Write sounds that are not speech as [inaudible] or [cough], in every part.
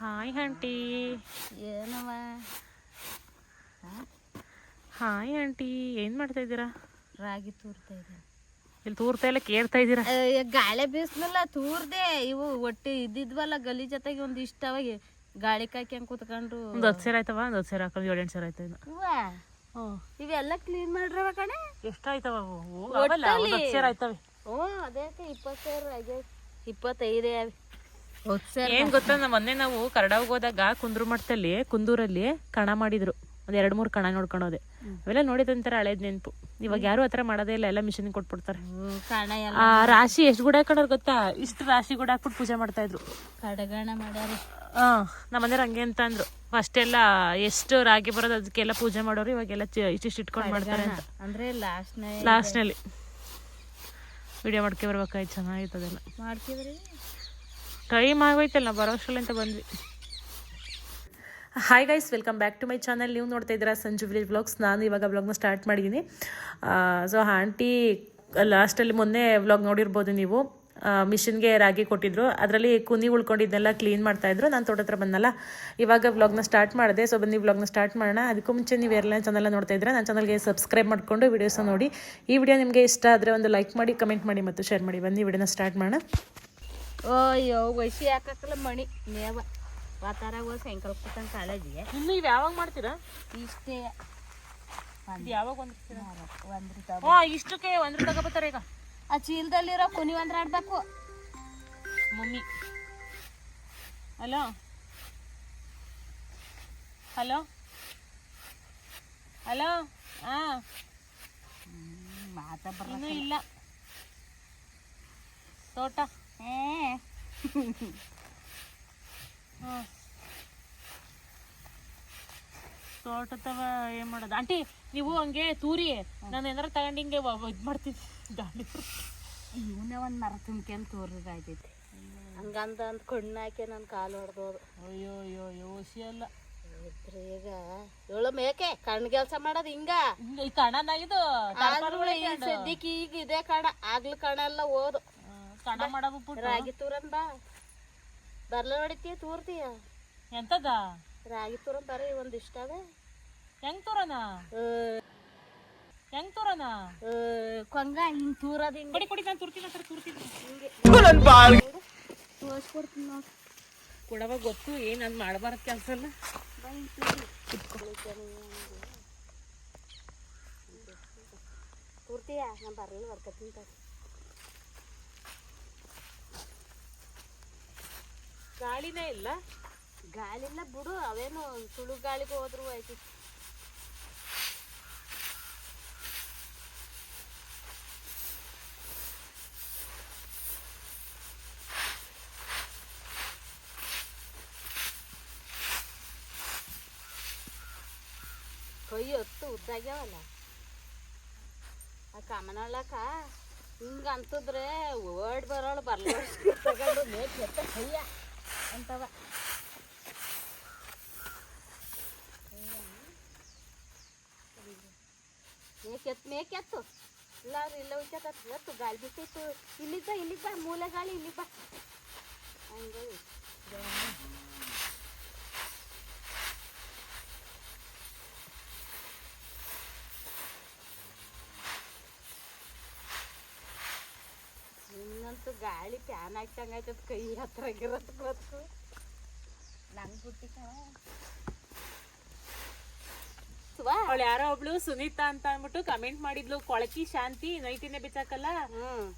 Hi aunty ಏನವ? Hi aunty ಏನು ಮಾಡ್ತಾ ಇದ್ದೀರಾ? ರಾಗಿ ತೂರ್ತಾ ಇದ್ದೀನಿ. ಇಲ್ಲಿ ತೂರ್ತಾ ಇಲ್ಲ ಕೇಳ್ತಾ ಇದ್ದೀರಾ? ಗಾಳಿ ಬೀಸ್ನಲ್ಲ ತೂರ್ದೆ. ಇವು ಒಟ್ಟು ಇದ್ದಿದ್ವಲ್ಲ ಗಲಿ ಜೊತೆಗೆ ಒಂದು ಇಷ್ಟವಾಗಿ ಗಾಳಿ ಕಾಕಿ ಹಂಗೆ ಕೂತ್ಕೊಂಡು. ಒಂದು ಹತ್ತು ಸೇರು ಆಯ್ತವ ಒಂದು ಹತ್ತು ಸೇರು ಹಾಕೊಂಡು ಏಳು ಎಂಟು ಸೇರು ಆಯ್ತು ಇನ್ನು ಇವೆಲ್ಲ ಕ್ಲೀನ್ ಮಾಡ್ರವ ಕಣೆ? ಎಷ್ಟಾಯ್ತವ ಅವು? ಸೇರು ಆಯ್ತವೆ. ಹ್ಞೂ ಅದೇ ಇಪ್ಪತ್ತು ಸಾವಿರ ಆಗಿ ಇಪ್ಪತ್ತೈದೇ ಏನು ಗೊತ್ತಾ ನಮ್ಮ ಮೊನ್ನೆ ನಾವು ಕರ್ಡಾವ್ ಹೋದಾಗ ಕುಂದ್ರು ಮಠದಲ್ಲಿ ಕುಂದೂರಲ್ಲಿ ಕಣ ಮಾಡಿದ್ರು. ಒಂದ್ ಎರಡ್ ಮೂರ್ ಕಣ ನೋಡ್ಕೊಳೋದೆ ಅವೆಲ್ಲ ನೋಡಿದಂತರ ಹಳೇದ್ ನೆನ್ಪು. ಇವಾಗ ಯಾರು ಹತ್ರ ಮಾಡೋದೇ ಇಲ್ಲ ಎಲ್ಲ ಮಿಷನ್ ಕೊಟ್ಬಿಡ್ತಾರೆ. ಆ ರಾಶಿ ಎಷ್ಟ್ ಗುಡ ಹಾಕೊಂಡ್ರ ಗೊತ್ತಾ? ಇಷ್ಟು ರಾಶಿ ಗುಡ ಹಾಕ್ಬಿಟ್ಟು ಪೂಜೆ ಮಾಡ್ತಾ ಇದ್ರು. ಹಾ ನಮ್ಮ ಮನೆಯವ್ರ ಹಂಗೆ ಅಂತ ಅಂದ್ರು. ಫಸ್ಟ್ ಎಲ್ಲ ಎಷ್ಟು ರಾಗಿ ಬರೋದು ಅದಕ್ಕೆಲ್ಲ ಪೂಜೆ ಮಾಡೋರು ಇವಾಗೆಲ್ಲ ಇಷ್ಟಿಷ್ಟು ಇಟ್ಕೊಂಡು ಮಾಡ್ತಾರೆ ಅಂತ. ಅಂದ್ರೆ ಲಾಸ್ಟ್ನಲ್ಲಿ ವಿಡಿಯೋ ಮಾಡ್ಕೆ ಬರ್ಬೇಕಾಯ್ತು ಚೆನ್ನಾಗಿತ್ತು ಅದೆಲ್ಲ ಮಾಡ್ತಿದ್ರಿ? ಟೈಮ್ ಆಗೋಯ್ತಲ್ಲ ಬರೋ ಅಂತ ಬಂದ್ವಿ. Hi guys welcome back to my channel ನೀವು ನೋಡ್ತಾ ಇದ್ದೀರಾ ಸಂಜು ವಿಲೇಜ್ ಬ್ಲಾಗ್ಸ್ ನಾನು ಇವಾಗ ಬ್ಲಾಗ್ನ ಸ್ಟಾರ್ಟ್ ಮಾಡಿದ್ದೀನಿ. ಸೊ ಆಂಟಿ ಲಾಸ್ಟಲ್ಲಿ ಮೊನ್ನೆ ವ್ಲಾಗ್ ನೋಡಿರ್ಬೋದು ನೀವು. ಮಿಷಿನ್ಗೆ ರಾಗಿ ಕೊಟ್ಟಿದ್ರು. ಅದರಲ್ಲಿ ಕುನಿ ಉಳ್ಕೊಂಡಿದ್ದೆಲ್ಲ ಕ್ಲೀನ್ ಮಾಡ್ತಾಯಿದ್ರು ನಾನು ತೋಟ ಹತ್ರ ಬಂದಲ್ಲ, ಇವಾಗ ವ್ಲಾಗ್ನ ಸ್ಟಾರ್ಟ್ ಮಾಡಿದೆ. ಸೊ ಬನ್ನಿ ವ್ಲಾಗ್ನ ಸ್ಟಾರ್ಟ್ ಮಾಡೋಣ. ಅದಕ್ಕೂ ಮುಂಚೆ ನೀವು ಎಲ್ಲ ಚಾನಲ್ ನೋಡ್ತಾ ಇದ್ರೆ ನನ್ನ ಚಾನಲ್ಗೆ ಸಬ್ಸ್ಕ್ರೈಬ್ ಮಾಡಿಕೊಂಡು ವೀಡಿಯೋಸ್ನ ನೋಡಿ. ಈ ವಿಡಿಯೋ ನಿಮಗೆ ಇಷ್ಟ ಆದರೆ ಒಂದು ಲೈಕ್ ಮಾಡಿ ಕಮೆಂಟ್ ಮಾಡಿ ಮತ್ತು ಶೇರ್ ಮಾಡಿ. ಬನ್ನಿ ವಿಡಿಯೋನ ಸ್ಟಾರ್ಟ್ ಮಾಡೋಣ. ಅಯ್ಯೋ ವಯಸ್ಸಿ ಹಾಕಕ್ಕಲ್ಲ ಮಣಿ? ಮೇವ. ವಾತಾರಾಗ ಸಾಯಂಕಾಲ ಕೂತಂಗೆ ಕಾಲೇಜಿಗೆ. ಇನ್ನು ಇವು ಯಾವಾಗ ಮಾಡ್ತೀರಾ? ಇಷ್ಟೇ. ಯಾವಾಗ ಒಂದು ಇಷ್ಟಕ್ಕೆ ಒಂದ್ರ ತಗೋಬರ್ತಾರೆ ಈಗ. ಆ ಚೀಲದಲ್ಲಿರೋ ಕುನಿ ಒಂದ್ರ ಆಡ್ಬೇಕು ಮಮ್ಮಿ. ಹಲೋ? ಹಲೋ? ಹಲೋ? ಹಾ. ಮಾತಾ ಬರ ಇನ್ನೂ ಇಲ್ಲ. ತೋಟ. ಹ್ಞೂ ತೋಟ ತವ ಏನ್ ಮಾಡೋದು? ಆಂಟಿ ನೀವು ಹಂಗೆ ತೂರಿ. ನಾನು ಏನಾರ ತಗೊಂಡು ಹಿಂಗೆ ಇದು ಮಾಡ್ತೀನಿ ದಾಂಡಿ. ಇವನೇ ಒಂದ್ ಮರ ತುಂಬ್ಕೊಂಡ್ ತೋರಿಗಾಯ್ತೈತಿ ಹಂಗಂದ ಅಂದ್ ಕಣ್ಣು ಹಾಕಿ ನನ್ನ ಕಾಲು ಹೊಡೆದೋದು. ಅಯ್ಯೋ ಅಯ್ಯೋ ಯೋಸಿ ಅಲ್ಲ. ಈಗ. ಇವಳು ಮೇಕೆ ಕಣ್ ಕೆಲಸ ಮಾಡೋದು ಹಿಂಗ. ಈ ಕಣನ ಇದು ಆದ್ರೂ ಈ ಸದ್ಯಕ್ಕೆ ಈಗ ಇದೇ ಕಣ. ಆಗ್ಲಿ ಕಣ ಎಲ್ಲ ಓದು. ಕಣ ಮಾಡಬಿಟ್ಟು ರಾಗಿ ತೂರನ್ ಬಾ. ಬರ್ಲ ಹೊಡಿತೀಯ ತೂರ್ತೀಯ. ಎಂತದ? ರಾಗಿ ತೂರನ್ ಬರೀ ಒಂದ್ ಇಷ್ಟ ಅದ. ಹೆಂಗ್ ತೂರನ? ಹೆಂಗ್ ತೂರನ? ಕೊಂಗ ಹಿಂಗ್ ತೂರದ ಹಿಂಗ್. ಕೊಡಿ ಕೊಡಿ ನಾನು ತುರ್ತೀನಿ ಸರ್ ತುರ್ತೀನಿ. ತೋರ್ಸ್ಕೊಡ್ತೀನಿ ನೋಡ್. ಕೊಡವ ಗೊತ್ತು ಏನ್ ಅದ್ ಮಾಡಬಾರ್ದು ಕೆಲಸ ಅಲ್ಲ ಹಿಂಗ್ ತೂರ್ತೀಯ? ನಾ ಬರಲ್ಲ ಬರ್ಕತ್ತೀನಿ ಗಾಳಿನೇ ಇಲ್ಲ. ಗಾಳಿಲ್ಲ ಬಿಡು, ಅವೇನು ಸುಳು ಗಾಳಿಗೆ ಹೋದ್ರು ಆಯ್ತು. ಕೈ ಹೊತ್ತು ಉದ್ದಾಗ್ಯಾವಲ್ಲ? ಆ ಕಮನಳ್ಳಕ ಹಿಂಗ ಅಂತದ್ರೆ ಓಡ್ ಬರೋಳು ಬರ್ಲ ತಗೊಂಡು ಮೇಕ್ ಎತ್ತ ಕೈಯ. ಅಂತವ. ಮೇಕೆತ್ತು ಮೇಕೆತ್ತು. ಇಲ್ಲ ಅವ್ರು ಇಲ್ಲ ಉಚ್ಚಕತ್ತು ಎತ್ತು ಗಾಳಿ ಬಿಟ್ಟಿತ್ತು ಇಲ್ಲಿದ್ದ ಇಲ್ಲಿಗೆ ಬಾ, ಮೂಲೆ ಗಾಳಿ, ಇಲ್ಲಿಗೆ ಬಾ. ಹಂಗೆ. ಗಾಳಿ ಫ್ಯಾನ್ ಹಾಕ್ತಂಗ ಕೈ ಹತ್ರ ಇರೋದು ಗೊತ್ತು. ನಂಗೆ ಬುಟ್ಟಿ ಕಣ. ಅವಳು ಯಾರೋ ಒಬ್ಳು ಸುನೀತಾ ಅಂತ ಅನ್ಬಿಟ್ಟು ಕಮೆಂಟ್ ಮಾಡಿದ್ಲು. ಕೊಳಕಿ ಶಾಂತಿ ನೈಟಿನೇ ಬಿಚ್ಚಾಕಲ್ಲ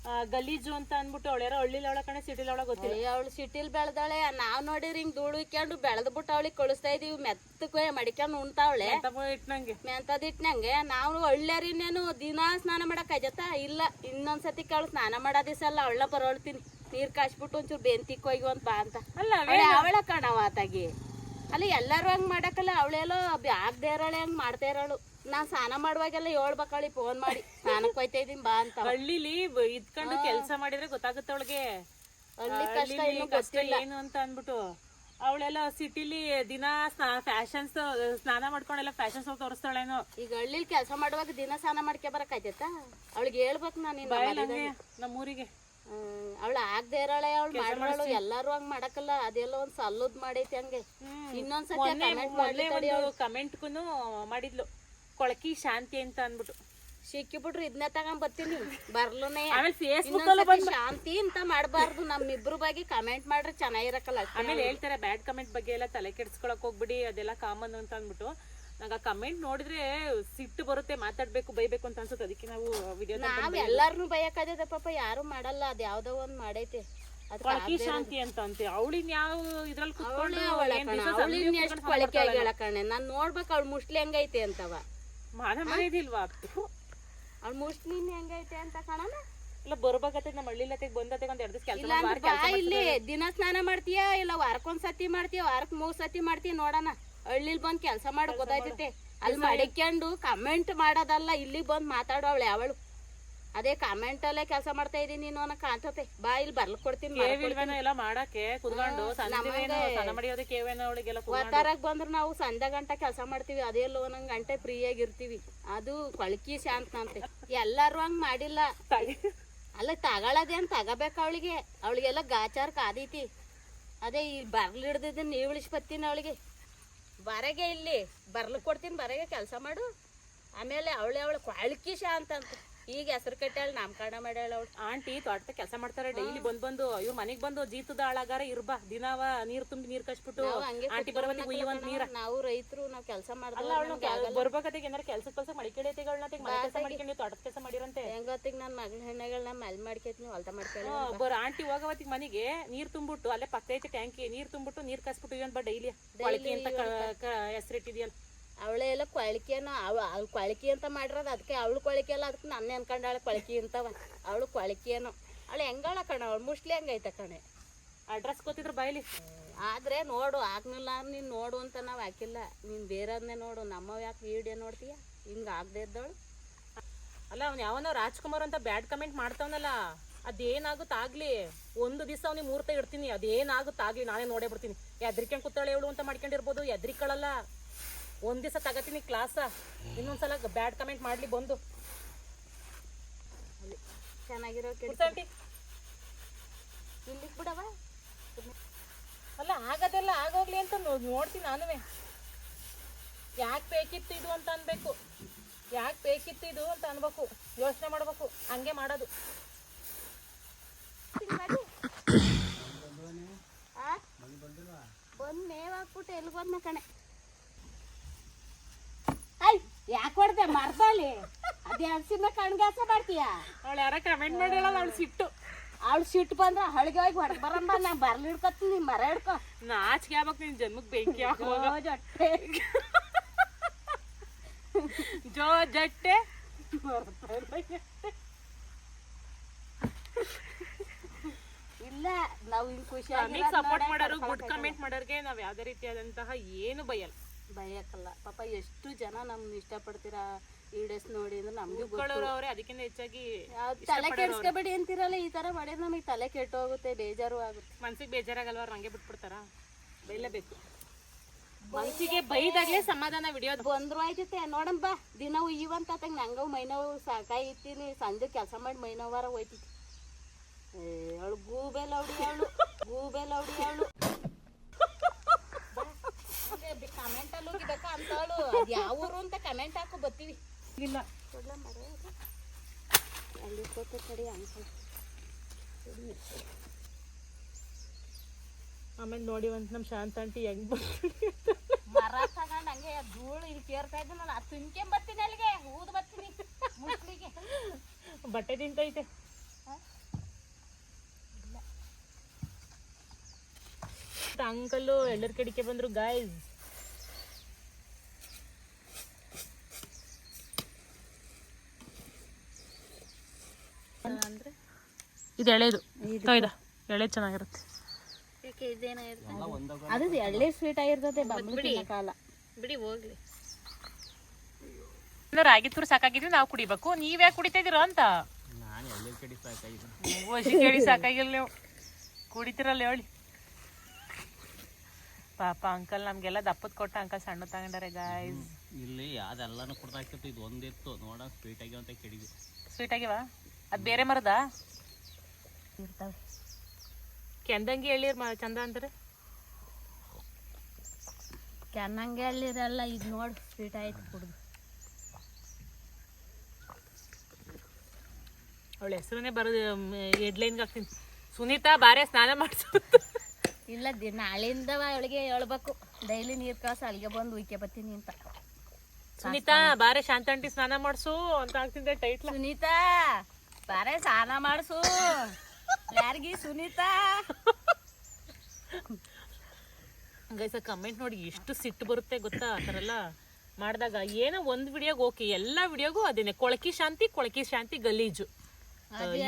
ಆ, ಗಲೀಜು ಅಂತ ಅನ್ಬಿಟ್ಟು ಅವಳು ಯಾರೋ ಹಳ್ಳಿಲ್ ಅವಳ ಕಣೆ ಸಿಟಿಲ್ ಅವಳ ಗೊತ್ತಿಲ್ಲ. ಅವಳು ಸಿಟಿಲ್ ಬೆಳ್ದಾಳೆ. ನಾವ್ ನೋಡಿದ್ರೆ ಹಿಂಗ್ ಧೂಳು ಇಕ್ಕೊಂಡು ಬೆಳೆದ್ ಬಿಟ್ಟು ಅವಳಿಗೆ ಕಳಿಸ್ತಾ ಇದೀವಿ. ಮೆತ್ತಕ್ಕೆ ಮಡಿಕೊಂಡು ಉಣ್ತಾವಳೆ. ಇಟ್ನಂಗೆ. ಮೆಂತದಿಟ್ನಂಗೆ ನಾವು ಒಳ್ಳೆರಿನೇನು ದಿನಾ ಸ್ನಾನ ಮಾಡಕ್ ಆಯ್ತಾ ಇಲ್ಲ. ಇನ್ನೊಂದ್ಸತಿ ಅವಳು ಸ್ನಾನ ಮಾಡೋ ದಿವಸ ಅಲ್ಲ ಅವಳ ಬರೋಳ್ತೀನಿ ನೀರ್ ಕಾಯಿಸ್ಬಿಟ್ಟು ಒಂಚೂರು ಬೆಂತಿಕ್ ಹೋಗಿವಂತ ಬಾ ಅಂತ. ಅಲ್ಲ ಅವಳೆ ಅವಳ ಕಣವ ಆತಾಗಿ. ಅಲ್ಲಿ ಎಲ್ಲಾರು ಹಂಗ್ ಮಾಡಕ್ಕಲ್ಲ ಅವಳೆಲ್ಲೋ ಆಗದೆ ಇರೋಳೆ ಹಂಗ್ ಮಾಡ್ತಾ ಇರೋಳು. ನಾ ಸ್ನಾನ ಮಾಡುವಾಗೆಲ್ಲ ಹೇಳ್ಬೇಕಳಿ ಫೋನ್ ಮಾಡಿ ಸ್ನಾನಕ್ಕೆ ಹೋಯ್ತಾ ಇದೀನಿ ಬಾ ಅಂತ. ಹಳ್ಳಿಲಿ ಇದ್ಕೊಂಡು ಕೆಲಸ ಮಾಡಿದ್ರೆ ಗೊತ್ತಾಗುತ್ತೆ ಅವಳಿಗೆ. ಹಳ್ಳಿ ಕಷ್ಟ ಏನು ಕಷ್ಟ ಏನು ಅಂತ ಅಂದ್ಬಿಟ್ಟು ಅವಳೆಲ್ಲ ಸಿಟಿಲಿ ದಿನ ಫ್ಯಾಷನ್ಸ್ ಸ್ನಾನ ಮಾಡ್ಕೊಂಡೆಲ್ಲ ಫ್ಯಾಷನ್ಸ್ ತೋರಿಸ್ತಾಳೇನೋ. ಈಗ ಹಳ್ಳಿಲಿ ಕೆಲಸ ಮಾಡುವಾಗ ದಿನ ಸ್ನಾನ ಮಾಡ್ಕೆ ಬರಕ್ ಆಯ್ತಾ ಅವಳಿಗೆ ಹೇಳ್ಬೇಕು ನಾನು ನಮ್ಮೂರಿಗೆ. ಅವಳು ಆಗದೆ ಇರೋಳೆ ಅವಳು ಮಾಡಿರೋಳು ಎಲ್ಲಾರು ಹಂಗ್ ಮಾಡಕಲ್ಲ ಅದೆಲ್ಲ ಒಂದ್ ಸಲ್ಲುದ್ ಮಾಡೈತಿ ಹಂಗೆ. ಇನ್ನೊಂದ್ಸತಿ ಕಮೆಂಟ್ ಕಮೆಂಟ್ಗೂ ಮಾಡಿದ್ಲು. ಕೊಳಕಿ ಶಾಂತಿ ಅಂತ ಅಂದ್ಬಿಟ್ಟು. ಸಿಕ್ಕಿಬಿಟ್ರು ಇದನ್ನ ತಗೊಂಡ್ ಬರ್ತೀನಿ. ಬರ್ಲೂನೇ. ಶಾಂತಿ ಅಂತ ಮಾಡಬಾರ್ದು. ನಮ್ಮಿಬ್ರು ಬಗ್ಗೆ ಕಮೆಂಟ್ ಮಾಡ್ರೆ ಚೆನ್ನಾಗಿರಕಲ್ಲ. ಆಮೇಲೆ ಹೇಳ್ತಾರೆ ಬ್ಯಾಡ್ ಕಮೆಂಟ್ ಬಗ್ಗೆ ಎಲ್ಲ ತಲೆ ಕೆಡ್ಸ್ಕೊಳಕ್ ಹೋಗ್ಬಿಡಿ ಅದೆಲ್ಲ ಕಾಮನ್ ಅಂತ ಅಂದ್ಬಿಟ್ಟು. ನಂಗೆ ಆ ಕಮೆಂಟ್ ನೋಡಿದ್ರೆ ಸಿಟ್ಟು ಬರುತ್ತೆ ಮಾತಾಡ್ಬೇಕು ಬೈಬೇಕು ಅಂತ ಅನ್ಸುತ್ತೆ. ಅದಕ್ಕೆ ನಾವು ವಿಡಿಯೋ ನಾವ್ ಎಲ್ಲಾರ್ನು ಬಯಕದ ಪಾಪ ಯಾರು ಮಾಡಲ್ಲ ಅದ್ ಯಾವ್ದೋ ಒಂದ್ ಮಾಡೈತೆ. ಅದ್ ಕೊಳಕಿ ಶಾಂತಿ ಅಂತ ಅಂತೆ. ಅವಳಿನ ಯಾವ ಇದ್ರಲ್ಲಿ ಕುತ್ಕೊಂಡು ಏನ್ ದಿವ್ಸ ಅವಳಿನ ಎಷ್ಟು ಕೊಳಕೆ ಆಗ್ಯಾಳ ಕಣೆ. ನಾನ್ ನೋಡ್ಬೇಕು ಅವ್ಳ ಮುಸ್ಲಿ ಹೆಂಗೈತೆ ಅಂತವ. ಮಾನ ಮರ್ಯಾದಿಲ್ವಾ? ಅವ್ಳ ಮುಸ್ಲಿನ್ ಹೆಂಗೈತೆ ಅಂತ ಕಣನ ಇಲ್ಲ ಬರ್ಬೇಕತ್ತೆ ನಮ್ಮ ಹಳ್ಳಿಲತೆಗ್ ಬಂದತ್ತೆ ಒಂದ್ ಎರಡು ದಿವಸ ಇಲ್ಲ ಕೆಲಸ ಅಂದ್ರೆ ಬಾ ಇಲ್ಲಿ ದಿನ ಸ್ನಾನ ಮಾಡ್ತೀಯ ಇಲ್ಲ ವಾರಕ್ಕೊಂದ್ ಸತಿ ಮಾಡ್ತೀಯ ವಾರಕ್ ಮೂರ್ ಸತಿ ಮಾಡ್ತೀಯ ನೋಡಣ. ಹಳ್ಳಿಲ್ ಬಂದ್ ಕೆಲಸ ಮಾಡಕ್ ಗೊತ್ತಾಯ್ತೈತೆ. ಅಲ್ಲಿ ಮಡಿಕೊಂಡು ಕಮೆಂಟ್ ಮಾಡೋದಲ್ಲ ಇಲ್ಲಿ ಬಂದ್ ಮಾತಾಡೋವಳೆ ಅವಳು. ಅದೇ ಕಮೆಂಟ್ ಅಲ್ಲೇ ಕೆಲಸ ಮಾಡ್ತಾ ಇದೀನಿ ನೀನು ಅನ್ನ ಕಾಣ್ತತೆ. ಬಾ ಇಲ್ಲಿ ಬರ್ಲಿಕ್ ಕೊಡ್ತೀನಿ ಎಲ್ಲ ಮಾಡಕ್ಕೆ ಒತ್ತಾರಕ್ ಬಂದ್ರ ನಾವು ಸಂಜೆ ಗಂಟ ಕೆಲಸ ಮಾಡ್ತೀವಿ ಅದೇ ಒಂದೊಂದ್ ಗಂಟೆ ಫ್ರೀ ಆಗಿರ್ತೀವಿ. ಅದು ಕೊಳಕಿ ಶಾಂತ ಅಂತೆ. ಎಲ್ಲಾರು ಹಂಗ್ ಮಾಡಿಲ್ಲ. ಅಲ್ಲ ತಗೊಳದೇನ್ ತಗೋಬೇಕ ಅವಳಿಗೆ. ಅವಳಿಗೆಲ್ಲ ಗಾಚಾರ್ ಕಾದೈತಿ. ಅದೇ ಈ ಬರ್ಲ್ ಹಿಡ್ದಿದ್ದು ನೀವು ಇಳಿಸ್ಬತ್ತೀನಿ ಅವಳಿಗೆ. ಬರಗೆ ಇಲ್ಲಿ ಬರ್ಲಿಕ್ ಕೊಡ್ತೀನಿ ಬರಗೆ ಕೆಲಸ ಮಾಡು. ಆಮೇಲೆ ಅವಳೆ ಅವಳು ಕ್ವಾಳ್ಕಿಶ ಅಂತಂತ. ಅಂತ ಈಗ ಹೆಸರು ಕಟ್ಟಾಳ ನಾಮಕರಣ ಮಾಡ್ಯಾಳ ಅವಳು. ಆಂಟಿ ತೋಟದ ಕೆಲಸ ಮಾಡ್ತಾರೆ ಡೈಲಿ ಬಂದ್ ಬಂದು ಇವ್ರ ಮನೆಗ್ ಬಂದು ಜೀತದ ಆಳಾಗಾರ ಇರ್ಬಾ. ದಿನಾವ ನೀರ್ ತುಂಬಿ ನೀರ್ ಕಚ್ಬಿಟ್ಟು ಆಂಟಿ ಉಯ್ಯುವಂತ ನೀರ. ನಾವು ರೈತರು ನಾವು ಕೆಲಸ ಬರ್ಬೇಕಾದ್ರೆ ಅವಳು ಏನಾರ ಕೆಲಸ ಮಡಿಕೆಳತೆಗಳನ್ನ ಮನೆ ಕೆಲಸ ಮಾಡ್ಕೊಂಡು ತೋಟದ ಕೆಲಸ ಮಾಡಿರಂತೆ ಹೆಂಗತ್ತಿಗೆ ನನ್ನ ಮಗಳ ಹೆಣ್ಣಗಳನ್ನ ಮಲ್ ಮಾಡ್ಕೈತಿ ಹೊಲ್ತ ಮಾಡ್ಕೊಳ್ಳಿ ಹ್ಮ್, ಬರ್ ಆಂಟಿ ಹೋಗವತ್ತಿಗೆ ಮನೆಗೆ ನೀರ್ ತುಂಬಿಟ್ಟು ಅಲ್ಲೇ ಪಕ್ಕ ಐತೆ ಟ್ಯಾಂಕಿ ನೀರ್ ತುಂಬಿಟ್ಟು ನೀರ್ ಕಸ್ಬಿಟ್ಟು ಇವನ್ ಬಾ ಡೈಲಿ ಕೊಳಕೆ ಅಂತ ಹೆಸರಿಟ್ಟಿದ್ಯಲ್ಲ. ಅವಳೆ ಎಲ್ಲ ಕ್ವಾಳಿಕೆಯನ್ನ ಅವ ಅವ್ಳು ಕೊಳಕೆ ಅಂತ ಮಾಡಿರೋದು ಅದಕ್ಕೆ ಅವಳು ಕ್ವಾಳಿಕೆ ಅಲ್ಲ ಅದಕ್ಕೆ ನನ್ನ ಅನ್ಕೊಂಡಾಳೆ ಕೊಳಿಕೆ ಅಂತವ. ಅವಳು ಕ್ವಾಳಿಕೆಯನ್ನು ಅವಳು ಹೆಂಗಾಳ ಕಣ ಅವಳು ಮುಸ್ಲಿ ಹೆಂಗೈತ ಕಣೆ. ಅಡ್ರೆಸ್ ಗೊತ್ತಿದ್ರು ಬಯಲಿ ಆದ್ರೆ ನೋಡು ಆಗ್ನಿಲ್ಲ ನೀನು ನೋಡು ಅಂತ ನಾವು ಹಾಕಿಲ್ಲ. ನೀನು ಬೇರೆ ನೋಡು ನಮ್ಮ ಯಾಕೆ ವಿಡಿಯೋ ನೋಡ್ತೀಯ? ಹಿಂಗೆ ಆಗದೆ ಇದ್ದವಳು. ಅಲ್ಲ ಅವ್ನು ಯಾವನೋ ರಾಜ್ಕುಮಾರ್ ಅಂತ ಬ್ಯಾಡ್ ಕಮೆಂಟ್ ಮಾಡ್ತಾವನಲ್ಲ. ಅದೇನಾಗುತ್ತೆ ಆಗ್ಲಿ ಒಂದು ದಿವಸ ಅವ್ನಿಗೆ ಮೂರ್ತ ಇಡ್ತೀನಿ ಅದೇನಾಗುತ್ತೆ ಆಗ್ಲಿ ನಾನೇ ನೋಡೇ ಬಿಡ್ತೀನಿ ಎದ್ರಿಕೊಂಡು ಕೂತಾಳೆ ಅವಳು ಅಂತ ಮಾಡ್ಕೊಂಡಿರ್ಬೋದು ಎದ್ರಿಕಳಲ್ಲ. ಒಂದ್ ದಿವಸ ತಗತೀನಿ ಕ್ಲಾಸ ಇನ್ನೊಂದ್ಸಲ ಬ್ಯಾಡ್ ಕಮೆಂಟ್ ಮಾಡ್ಲಿ ಬಂದು. ಚೆನ್ನಾಗಿರೋ ಬಿಡವ? ಅಲ್ಲ ಆಗದೆಲ್ಲ ಆಗೋಗ್ಲಿ ಅಂತ ನೋಡ್ತೀನಿ ನಾನುವೇ. ಯಾಕೆ ಬೇಕಿತ್ತು ಇದು ಅಂತ ಅನ್ಬೇಕು. ಯಾಕೆ ಬೇಕಿತ್ತು ಇದು ಅಂತ ಅನ್ಬೇಕು. ಯೋಚನೆ ಮಾಡ್ಬೇಕು. ಹಂಗೆ ಮಾಡೋದು. ಬಂದು ಮೇವ್ ಹಾಕ್ಬಿಟ್ಟು ಎಲ್ಲಿ ಬಂದ ಕಣೆ? ಐ ಯಾಕೆ ಹೊಡ್ದೆ ಮರ್ದಲ್ಲಿ ಅದೇ ಹಸಿನ ಕಣ್ಗಾಸ ಮಾಡ್ತೀಯ? ಅವಳು ಯಾರ ಕಮೆಂಟ್ ಮಾಡಿಲ್ಲ ಅವಳು ಸಿಟ್ಟು. ಅವಳು ಸಿಟ್ಟು ಬಂದ್ರ ಹಳಿಗೆ ಹೋಗಿ ಹೊಡೆದ್ ಬರಂಬ ನಾ ಬರ್ಲಿ ಹಿಡ್ಕೊತೀನಿ ಮರ ಹಿಡ್ಕೊ. ನಾಚಿಕೆ ಆಗ್ಬೇಕು ನಿನ್ ಜನ್ಮಕ್ ಬೆಂಕಿ ಹಾಕುವಾಗ ಓ, ಜೊಟ್ಟೆ. ಜೋ ಜಟ್ಟೆ. ಇಲ್ಲ ನಾವು ಹಿಂಗ್ ಖುಷಿ ಸಪೋರ್ಟ್ ಮಾಡೋರು ಗುಡ್ ಕಮೆಂಟ್ ಮಾಡೋರ್ಗೆ ನಾವ್ ಯಾವ್ದೇ ರೀತಿಯಾದಂತಹ ಏನು ಬಯಲ್ಲ. ಭಯಕ್ಕಲ್ಲ ಪಾಪ ಎಷ್ಟು ಜನ ನಮ್ನ ಇಷ್ಟಪಡ್ತೀರಾ ವಿಡಿಯೋಸ್ ನೋಡಿ ಅಂದ್ರೆ ನಮ್ಗೂ ಅವ್ರೆ ಅದಕ್ಕಿಂತ ಹೆಚ್ಚಾಗಿ ತಲೆ ಕೆಡ್ಸ್ಕೊಬೇಡಿ ಅಂತಿರಲ್ಲ ಈ ತರ ಮಾಡಿದ್ರೆ ನಮಗೆ ತಲೆ ಕೆಟ್ಟು ಹೋಗುತ್ತೆ ಬೇಜಾರು ಆಗುತ್ತೆ. ಮನ್ಸಿಗೆ ಬೇಜಾರಾಗಲ್ವಾ ಅವ್ರು ಹಂಗೆ ಬಿಟ್ಬಿಡ್ತಾರ? ಬೈಲೇಬೇಕು. ಮನ್ಸಿಗೆ ಬೈದಾಗ್ಲೇ ಸಮಾಧಾನ ವಿಡಿಯೋ ಬಂದ್ರು ಆಯ್ತೈತೆ. ಬಾ ಇವಂತ ಉಯ್ಯುವಂತ ತಂಗ ನಂಗವು ಮೈನೋವು ಸಾಕಾಯ್ತೀನಿ. ಸಂಜೆ ಕೆಲಸ ಮಾಡಿ ಮೈನೋವಾರ ಹೋಯ್ತೈತಿ. ಏ ಅವಳು ಗೂಬೆಲ್ ಅವಡಿ ಅವಳು ಗೂಬೆಲ್ ಅವಡಿ ಅವಳು ಕಮೆಂಟ್ ಅಲ್ಲಿ ಹೋಗಿಬೇಕಾ ಅಂತವಳು ಯಾವ ಊರು ಅಂತ ಕಮೆಂಟ್ ಹಾಕು ಬರ್ತೀವಿ ಇಲ್ಲ ಕೊಡ್ಲ ಮರ ಅಲ್ಲಿ ಕೊಟ್ಟು ಕಡಿ ಅಂಕಲ್ ಆಮೇಲೆ ನೋಡಿ ಒಂದ್ ನಮ್ ಶಾಂತ ಆಂಟಿ ಹೆಂಗ್ ಬಂತು ಮರ ತಗೊಂಡ್ ಹಂಗೆ ಧೂಳು ಇಲ್ಲಿ ಕೇರ್ತಾ ನಾನು ಅದು ತುಂಬ್ಕೊಂಡ್ ಬರ್ತೀನಿ ಅಲ್ಲಿಗೆ ಊದು ಬರ್ತೀನಿ ಮುಸ್ಲಿಗೆ ಬಟ್ಟೆ ತಿಂತೈತೆ ಅಂಕಲ್ಲು ಎಲ್ಲರ ಕಡಿಕೆ ಬಂದ್ರು ಗಾಯ್ಸ್ ಅಂದ್ರೆ? ಇದು ಎಳೆದು. ತೊಯ್ದ ಎಳೆ ಚೆನ್ನಾಗಿರುತ್ತೆ. ಅದು ಎಳ್ಳೆ ಸ್ವೀಟ್ ಆಗಿರ್ತದೆ ಕಾಲ ಬಿಡಿ. ಹೋಗ್ಲಿ. ರಾಗಿ ತುರು ಸಾಕಾಗಿದ್ರೆ ನಾವು ಕುಡಿಬೇಕು. ನೀವ್ ಯಾಕೆ ಕುಡಿತಾ ಇದೀರ ಅಂತ? ನಾನು ಎಳ್ಳೆ ಕಡಿ ಸಾಕಾಗಿಲ್ಲ ನೀವು. ಕುಡಿತಿರಲ್ಲ ಹೇಳಿ. ಪಾಪ ಅಂಕಲ್ ನಮ್ಗೆಲ್ಲ ದಪ್ಪದ್ ಕೊಟ್ಟ ಅಂಕಲ್ ಸಣ್ಣ ತಗೊಂಡಾರೆ ಗಾಯ್ಸ್ ಇಲ್ಲಿ ಅದೆಲ್ಲನೂ ಕೊಡ್ದಾಕಿತ್ತು ಇದು ಒಂದಿತ್ತು. ನೋಡ ಸ್ವೀಟ್ ಆಗ್ಯಾವ ಅಂತ ಕೆಡಿಗೆ ಸ್ವೀಟ್ ಆಗಿವ? ಅದ್ ಬೇರೆ ಮರದ? ಇರ್ತಾವೆ. ಕೆಂದಂಗಿ ಹೇಳಿರ್ ಮ ಚಂದ ಅಂದ್ರೆ ಕೆನ್ನಂಗೆ ಅಲ್ಲಿರಲ್ಲ ಇದು ನೋಡಿ ಸ್ವೀಟ್ ಆಯ್ತು ಕುಡ್ದು. ಅವಳ ಹೆಸರನ್ನೇ ಬರೋದು ಎಡ್ಲೈನ್ಗೆ ಹಾಕ್ತೀನಿ. ಸುನೀತಾ ಬಾರೆ ಸ್ನಾನ ಮಾಡಿಸು ಇಲ್ಲ ದಿ ನಾಳೆಯಿಂದ ಅವಳಿಗೆ ಹೇಳ್ಬೇಕು. ಡೈಲಿ ನೀರು ಕಳ್ಸ ಅಲ್ಲಿಗೆ ಬಂದು ಉಯ್ಕೆ ಬತ್ತೀನಿ ಅಂತ. ಸುನೀತಾ ಬಾರೆ ಶಾಂತಂಟಿ ಸ್ನಾನ ಮಾಡಿಸು ಅಂತ ಆಗ್ತಿದ್ದೆ ಟೈಟ್ಲ. ಸುನೀತಾ ಬಾರೆ ಸ್ನಾನ ಮಾಡಿಸು. ಯಾರಿಗಿ ಸುನೀತಾ? ಗೈಸ ಕಮೆಂಟ್ ನೋಡಿ ಎಷ್ಟು ಸಿಟ್ಟು ಬರುತ್ತೆ ಗೊತ್ತಾ? ಆ ಥರ ಎಲ್ಲ ಮಾಡಿದಾಗ ಏನೋ ಒಂದು ವಿಡಿಯೋಗೆ ಓಕೆ ಎಲ್ಲ ವಿಡಿಯೋಗೂ ಅದೇನೆ. ಕೊಳಕಿ ಶಾಂತಿ ಕೊಳಕಿ ಶಾಂತಿ ಗಲೀಜು.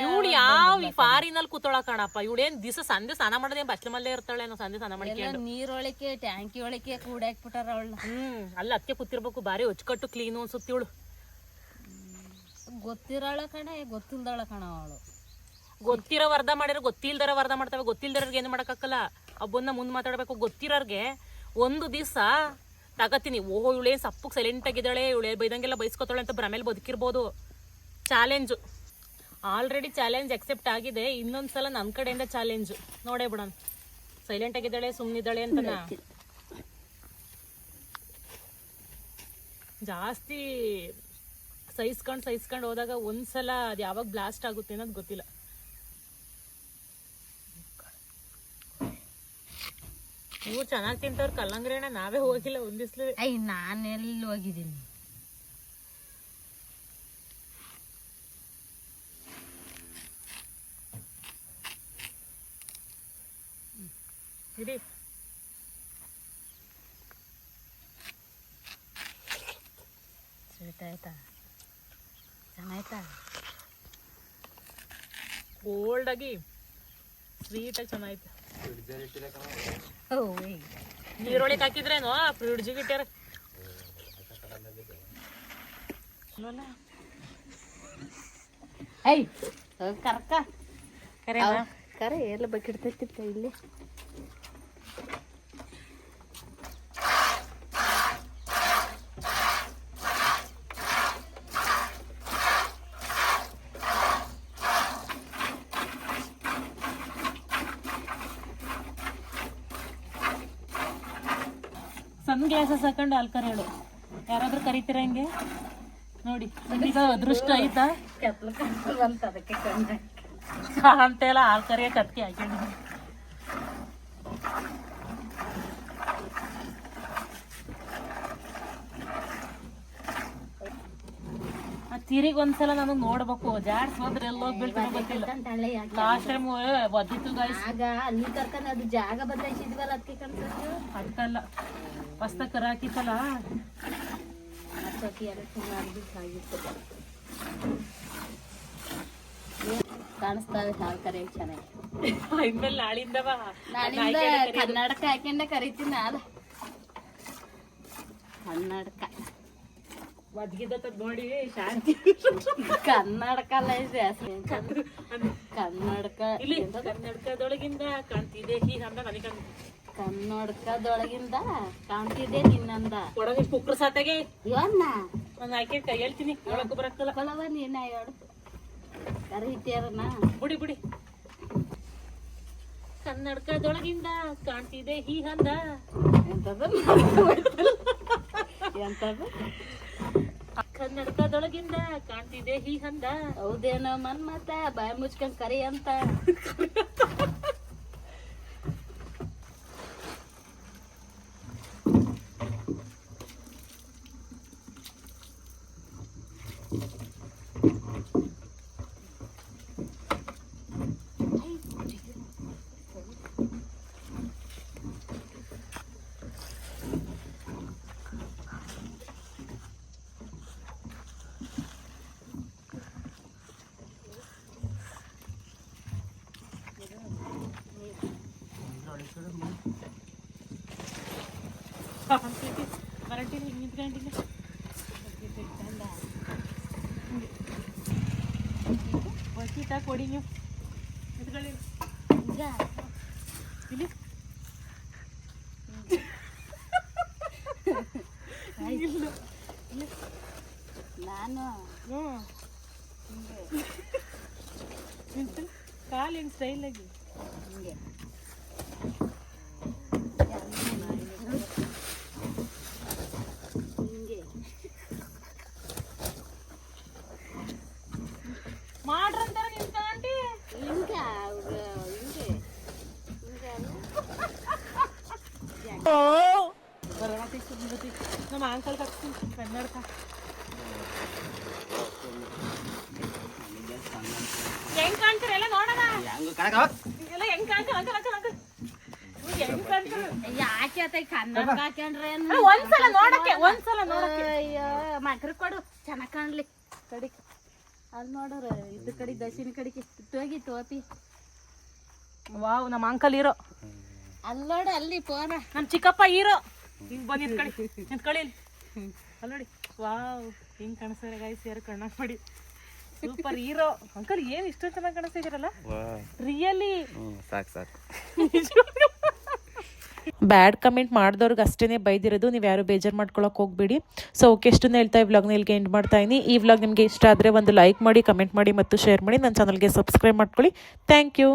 ಇವಳು ಯಾವ ಈ ಫಾರಿನಲ್ಲಿ ಕೂತೊಳ ಕಾಣಪ್ಪ. ಇವಳೇನ್ ದಿವಸ ಸಂಜೆ ಸ್ನಾನ ಮಾಡದೆ ಬಸ್ಲ ಮಲ್ಲೇ ಇರ್ತಾಳೆ ಸಂಜೆ ಸ್ನಾನ ಮಾಡಿ ಎಲ್ಲ ನೀರೊಳಕ್ಕೆ ಟ್ಯಾಂಕಿ ಒಳಕ್ಕೆ ಕೂಡಾಕ್ಬಿಟ್ಟಾರ ಅವಳನ್ನ. ಹ್ಮ್ ಅಲ್ಲ ಅದಕ್ಕೆ ಕೂತಿರ್ಬೇಕು ಬಾರಿ ಹೊಚ್ಕಟ್ಟು ಕ್ಲೀನು ಅನ್ಸುತ್ತೆ ಇವಳು. ಗೊತ್ತಿರೋಳ ಕಣ ಗೊತ್ತಿಲ್ದಳ ಕಣ ಅವಳು. ಗೊತ್ತಿರೋ ವರ್ಧ ಮಾಡಿರೋ ಗೊತ್ತಿಲ್ದರ ವರ್ಧ ಮಾಡ್ತಾವೆ ಗೊತ್ತಿಲ್ದರವ್ರಿಗೆ ಏನು ಮಾಡೋಕ್ಕಾಗಲ್ಲ. ಒಬ್ಬನ್ನ ಮುಂದೆ ಮಾತಾಡಬೇಕು ಗೊತ್ತಿರೋರ್ಗೆ ಒಂದು ದಿವಸ ತಗತೀನಿ ಓಹೋ ಇವಳೇನು ಸಪ್ಪಗೆ ಸೈಲೆಂಟ್ ಆಗಿದ್ದಾಳೆ ಇವಳೆ ಬೈದಂಗೆಲ್ಲ ಬೈಸ್ಕೊತಾಳೆ ಅಂತ ಭ್ರಮೇಲೆ ಬದುಕಿರ್ಬೋದು. ಚಾಲೆಂಜು ಆಲ್ರೆಡಿ ಚಾಲೆಂಜ್ ಅಕ್ಸೆಪ್ಟ್ ಆಗಿದೆ. ಇನ್ನೊಂದ್ಸಲ ನನ್ನ ಕಡೆಯಿಂದ ಚಾಲೆಂಜ್. ನೋಡೇ ಬಿಡೋಣ. ಸೈಲೆಂಟ್ ಆಗಿದ್ದಾಳೆ ಸುಮ್ಮನಿದ್ದಾಳೆ ಅಂತ ಜಾಸ್ತಿ ಸಹಿಸ್ಕೊಂಡ್ ಸಹಿಸ್ಕೊಂಡ್ ಹೋದಾಗ ಒಂದ್ಸಲ ಅದು ಯಾವಾಗ ಬ್ಲಾಸ್ಟ್ ಆಗುತ್ತೆ ಅನ್ನೋದು ಗೊತ್ತಿಲ್ಲ. ಇವ್ರು ಚೆನ್ನಾಗಿ ತಿಂತವ್ರ ಕಲ್ಲಂಗ್ರೇಣ ನಾವೇ ಹೋಗಿಲ್ಲ ಒಂದಿಸ್ಲು. ಐ ನಾನೆಲ್ಲಿ ಹೋಗಿದ್ದೀನಿ? ಇಡೀ. ಸ್ವೀಟ್ ಆಯ್ತಾ ಚೆನ್ನಾಯ್ತಾ ಕೋಲ್ಡ್ ಆಗಿ ಸ್ವೀಟ್ ಆಗಿ ಚೆನ್ನಾಯ್ತು ನೀರೊಳಗೆ ಹಾಕಿದ್ರೇನೋ ಫ್ರಿಡ್ಜಿಗೆ ಇಟ್ಟಾರ. ಐ ಕರ್ಕ. ಕರೆ ಕರೆ ಎಲ್ಲ ಬಕಿಡ್ತೈತಿ ಇಲ್ಲಿ ಸಣ್ಣ ಆಲ್ಕರ್ ಹೇಳು. ಯಾರಾದ್ರೂ ಕರಿತೀರ ಹಂಗೆ? ನೋಡಿ ಅದೃಷ್ಟ ಐತಾ? ಕತ್ಲ ಅದಕ್ಕೆ ಕಣ್ಣ ಅಂತೆಲ್ಲ ಆಲ್ಕರಿಯ ಕತ್ತಿ ಹಾಕೊಂಡಿದ್ದೀನಿ ಆ ತಿರಿಗ್ ಒಂದ್ಸಲ ನಾನು ನೋಡ್ಬೇಕು. ಜಾಡ್ಸ್ ಹೋದ್ರೆ ಎಲ್ಲ ಹೋಗ್ಬಿಡ್ತೀನಿ ಗೊತ್ತಿಲ್ಲ ತಳ್ಳೆ ಯಾಕೆ ಲಾಸ್ಟ್ ಟೈಮ್ ಒದ್ದಿತ್ತು ಗಾಯ್ಸ್ ಆಗ ಅಲ್ಲಿ ಕರ್ಕೊಂಡು ಅದು ಜಾಗ ಬದಲಾಯಿಸಿದ್ವಲ್ಲ ಅದಕ್ಕೆ ಕನ್ಸತ್ತು ಅದಕ್ಕಲ್ಲ ಹೊಸ್ತ ಕರ ಹಾಕಿತ್ತಲ್ಲ? ಎರಡು ತಿಂಗಳು ಆಗಿತ್ತು ಕಾಣಿಸ್ತಾವೆ ಹಾಲು ಕರೆಯಕ್ ಚೆನ್ನಾಗಿ. ಇನ್ಮೇಲೆ ನಾನಿಂದ ಕನ್ನಡಕ ಹಾಕೊಂಡೆ ಕರಿತೀನಿ ನಾನು ಕನ್ನಡಕ ಒದ್ಗಿದ್ದ ನೋಡಿ ಶಾಂತಿ. ಕನ್ನಡಕ. ಕನ್ನಡಕ ಇಲ್ಲಿ ಕನ್ನಡಕದೊಳಗಿಂದ ಕಾಣ್ತಿದೆ ಈ ಅಂದ ನನಗೆ ಕನ್ನಡಕದೊಳಗಿಂದ ಕಾಣ್ತಿದೆ ನಿನ್ನಂದ. ಒಡಗ ಕುಕ್ರ ಸಾತಾಗೆ. ಇವನ್ನ? ನಾನು ಆಕೆ ಕೈ ಹೇಳ್ತೀನಿ ಒಳಕ್ಕೆ ಬರಕ್ಕಲ್ಲ. ಕೊಲವ ನೀನ ಹೇಳು. ಕರೀತೀರನ ಬುಡಿ ಬುಡಿ. ಕನ್ನಡಕದೊಳಗಿಂದ ಕಾಣ್ತಿದೆ ಹೀ ಹಂದ. ಎಂತದ? ಎಂತದು? ಕನ್ನಡಕದೊಳಗಿಂದ ಕಾಣ್ತಿದೆ ಹೀ ಹಂದ. ಹೌದೇನೋ ಮನ್ಮತ ಬಾಯಿ ಮುಚ್ಕೊಂಡ್ ಕರಿ ಅಂತ. [laughs] കണ്ടില്ല പൊക്കിട്ടാ കൊടിഞ്ഞു ഇത് കളി ഇല്ല ನಮ್ಮ ಅಂಕಲ್ ಕಟ್ತೀನಿ ಕನ್ನಡಕ ಹೆಂಗ್ ಕಾಣ್ತೀರ ಎಲ್ಲ ನೋಡೋಣ ಎಲ್ಲ ಹೆಂಗ್ ಕಾಣ್ತೀರ ಅಂಕಲ್ ಅಂಕಲ್ ಅಂಕಲ್ ಯಾಕೆ ಆತ ಕನ್ನಡ ಅಲ್ಲ, ಒಂದ್ಸಲ ನೋಡಕ್ಕೆ ಒಂದ್ಸಲ ನೋಡಕ್ಕೆ ಮಕ್ರ ಕೊಡು ಚೆನ್ನಾಗ್ ಕಾಣ್ಲಿ ಕಡಿ ಅಲ್ಲಿ ನೋಡ್ರ ಇದ್ರ ಕಡೆ ದಕ್ಷಿಣ ಕಡೆಗೆ ತೋಗಿ ತೋತಿ ವಾವ್ ನಮ್ಮ ಅಂಕಲ್ ಹೀರೋ ಅಲ್ಲಿ ನೋಡು ಅಲ್ಲಿ ಫೋನ ನಮ್ಮ ಚಿಕ್ಕಪ್ಪ ಹೀರೋ. ಹಿಂಗ್ ಬಂದ್ ನಿಂತ್ಕೊಳ್ಳಿ ನಿಂತ್ಕೊಳ್ಳಿ ಇಲ್ಲಿ. ಅಲ್ಲಿ ನೋಡಿ ವಾವ್ ಹಿಂಗ್ ಕಾಣಿಸ್ತಾರೆ ಗಾಯ್ಸ್ ಯಾರು ಕಣ್ಣಾಗ್ ಮಾಡಿ ಸೂಪರ್ ಹೀರೋ ಅಂಕಲ್ ಏನ್ ಇಷ್ಟು ಚೆನ್ನಾಗಿ ಕಾಣಿಸ್ತಿದ್ದೀರಲ್ಲ? ರಿಯಲಿ ಸಾಕು ಸಾಕು ಬ್ಯಾಡ್ ಕಮೆಂಟ್ ಮಾಡಿದವ್ರಿಗೆ ಅಷ್ಟೇ ಬೈದಿರೋದು. ನೀವು ಯಾರು ಬೇಜಾರು ಮಾಡ್ಕೊಳಕ್ಕೆ ಹೋಗ್ಬೇಡಿ. ಸೊ ಓಕೆ ಎಷ್ಟು ಹೇಳ್ತಾ ಈ ವ್ಲಾಗ್ನ ಇಲ್ಲಿಗೆ ಎಂಡ್ ಮಾಡ್ತಾ ಇದ್ದೀನಿ ಈ ವ್ಲಾಗ್ ನಿಮಗೆ ಇಷ್ಟ ಆದರೆ ಒಂದು ಲೈಕ್ ಮಾಡಿ ಕಮೆಂಟ್ ಮಾಡಿ ಮತ್ತು ಶೇರ್ ಮಾಡಿ. ನನ್ನ ಚಾನಲ್ಗೆ ಸಬ್ಸ್ಕ್ರೈಬ್ ಮಾಡ್ಕೊಳ್ಳಿ. Thank you